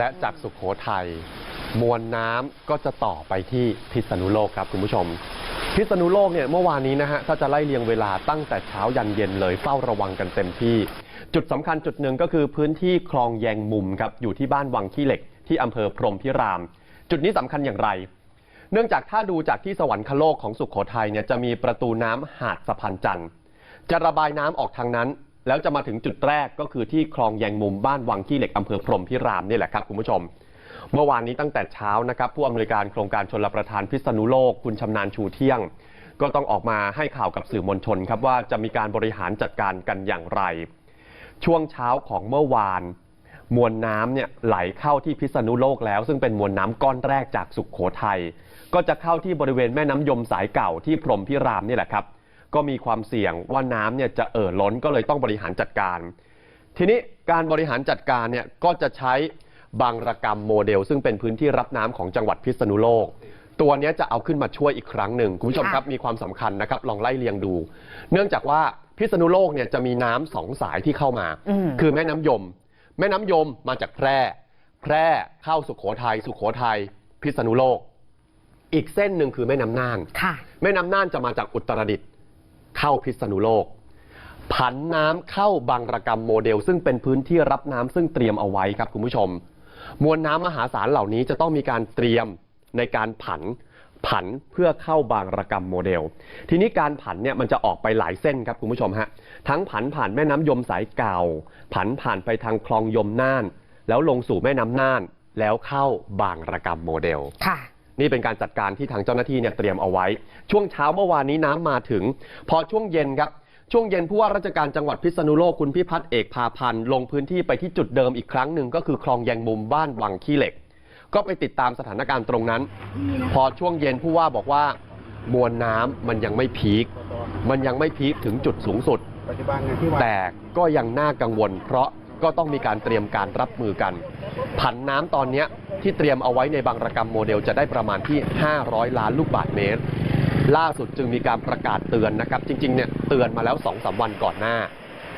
และจากสุขโขทัยมวลน้ำก็จะต่อไปที่พิษณุโลกครับคุณผู้ชม พิษณุโลกเนี่ยเมื่อวานนี้นะฮะถ้าจะไล่เรียงเวลาตั้งแต่เช้ายันเย็นเลยเฝ้าระวังกันเต็มที่ จุดสำคัญจุดหนึ่งก็คือพื้นที่คลองแยงมุมครับอยู่ที่บ้านวังขี้เหล็กที่อำเภอพรมพิราม จุดนี้สำคัญอย่างไร เนื่องจากถ้าดูจากที่สวรรคโลกของสุขโขทัยเนี่ยจะมีประตูน้ำหาดสะพานจันทร์จะระบายน้ำออกทางนั้น แล้วจะมาถึงจุดแรกก็คือที่คลองแยงมุมบ้านวังขี้เหล็กอำเภอพรหมพิรามนี่แหละครับคุณผู้ชม เมื่อวานนี้ตั้งแต่เช้านะครับผู้อำนวยการโครงการชนรประทานพิษณุโลกคุณชำนาญชูเที่ยง ก็ต้องออกมาให้ข่าวกับสื่อมวลชนครับว่าจะมีการบริหารจัดการกันอย่างไร ช่วงเช้าของเมื่อวาน มวลน้ำเนี่ยไหลเข้าที่พิษณุโลกแล้ว ซึ่งเป็นมวลน้ำก้อนแรกจากสุขโขทัยก็จะเข้าที่บริเวณแม่น้ำยมสายเก่าที่พรหมพิรามนี่แหละครับ ก็มีความเสี่ยงว่าน้ำเนี่ยจะเอ่อล้นก็เลยต้องบริหารจัดการ ทีนี้การบริหารจัดการเนี่ยก็จะใช้บางระกรรมโมเดล ซึ่งเป็นพื้นที่รับน้ำของจังหวัดพิษณุโลก ตัวเนี้ยจะเอาขึ้นมาช่วยอีกครั้งหนึ่งคุณผู้ชมครับมีความสำคัญนะครับลองไล่เรียงดู เนื่องจากว่าพิษณุโลกเนี่ยจะมีน้ำสองสายที่เข้ามาอืมคือแม่น้ำยม แม่น้ำยมมาจากแพร่ แพร่เข้าสุขโขทัยสุขโขทัยพิษณุโลก อีกเส้นหนึ่งคือแม่น้ำน่านค่ะแม่น้ำน่านจะมาจากอุตรดิตถ์ เข้าพิษณุโลก ผันน้ำเข้าบางระกรรมโมเดล ซึ่งเป็นพื้นที่รับน้ำซึ่งเตรียมเอาไว้ครับคุณผู้ชม มวลน้ำมหาศาลเหล่านี้จะต้องมีการเตรียมในการผันผันเพื่อเข้าบางระกรรมโมเดล ทีนี้การผันเนี่ยมันจะออกไปหลายเส้นครับคุณผู้ชมฮะ ทั้งผันผ่านแม่น้ำยมสายเก่า ผันผ่านไปทางคลองยมน่าน แล้วลงสู่แม่น้ำน่าน แล้วเข้าบางระกรรมโมเดล ค่ะ นี่เป็นการจัดการที่ทางเจ้าหน้าที่เนี่ยเตรียมเอาไว้ ช่วงเช้าเมื่อวานนี้น้ำมาถึง พอช่วงเย็นครับช่วงเย็นผู้ว่าราชการจังหวัดพิษณุโลกคุณพิพัฒน์เอกพาพันธ์ลงพื้นที่ไปที่จุดเดิมอีกครั้งหนึ่งก็คือคลองแยงมุมบ้านวังขี้เหล็ก ก็ไปติดตามสถานการณ์ตรงนั้น พอช่วงเย็นผู้ว่าบอกว่ามวลน้ำมันยังไม่พีคมันยังไม่พีคถึงจุดสูงสุด แต่ก็ยังน่ากังวล เพราะ ก็ต้องมีการเตรียมการรับมือกัน ผันน้ำตอนนี้ที่เตรียมเอาไว้ในบางระกรรมโมเดลจะได้ประมาณที่ 500 ล้านลูกบาทเมตร ล่าสุดจึงมีการประกาศเตือนนะครับ จริงๆเนี่ยเตือนมาแล้ว2อสวันก่อนหน้า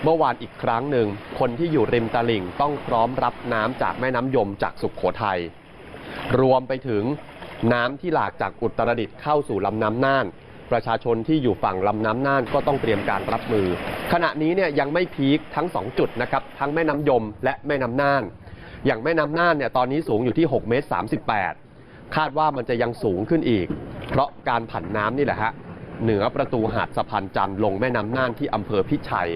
เมื่อวานอีกครั้งหนึ่ง คนที่อยู่ริมตลิ่งต้องพร้อมรับน้ำจากแม่น้ำยมจากสุขโขทัยรวมไปถึงน้ำที่หลากจากอุตรดิตถ์เข้าสู่ลำน้ำน่าน ประชาชนที่อยู่ฝั่งลำน้ำน่านก็ต้องเตรียมการรับมือ ขณะนี้เนี่ยยังไม่พีคทั้ง 2 จุดนะครับทั้งแม่น้ำยมและแม่น้ำน่าน อย่างแม่น้ำน่านเนี่ยตอนนี้สูงอยู่ที่6เมตร38 คาดว่ามันจะยังสูงขึ้นอีก เพราะการผันน้ำนี่แหละฮะเหนือประตูหาดสะพานจันทร์ลงแม่น้ำน่านที่อำเภอพิชัย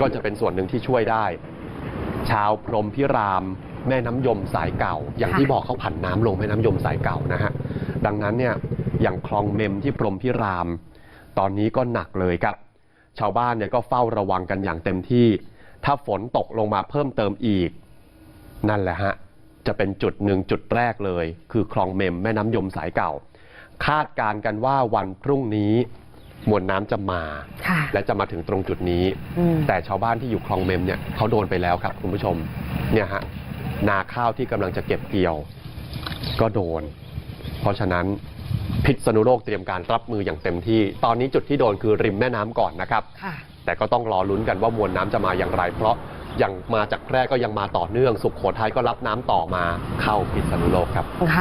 ก็จะเป็นส่วนหนึ่งที่ช่วยได้ ชาวพรหมพิรามแม่น้ำยมสายเก่า อย่างที่บอกเขาผันน้ำลงแม่น้ำยมสายเก่านะฮะดังนั้นเนี่ยอย่างคลองเมมที่พรหมพิราม ตอนนี้ก็หนักเลยครับ ชาวบ้านเนี่ยก็เฝ้าระวังกันอย่างเต็มที่ ถ้าฝนตกลงมาเพิ่มเติมอีก นั่นแหละฮะ จะเป็นจุดหนึ่งจุดแรกเลย คือคลองเมมแม่น้ำยมสายเก่า คาดการณ์กันว่าวันพรุ่งนี้มวลน้ำจะมาค่ะและจะมาถึงตรงจุดนี้อืมแต่ชาวบ้านที่อยู่คลองเมมเนี่ยเขาโดนไปแล้วครับคุณผู้ชมเนี่ยฮะนาข้าวที่กำลังจะเก็บเกี่ยว ก็โดน เพราะฉะนั้น พิษณุโลกเตรียมการรับมืออย่างเต็มที่ ตอนนี้จุดที่โดนคือริมแม่น้ำก่อนนะครับค่ะแต่ก็ต้องรอลุ้นกันว่ามวลน้ำจะมาอย่างไร เพราะยังมาจากแพร่ก็ยังมาต่อเนื่อง สุขโขทัยก็รับน้ำต่อมาเข้าพิษณุโลกครับ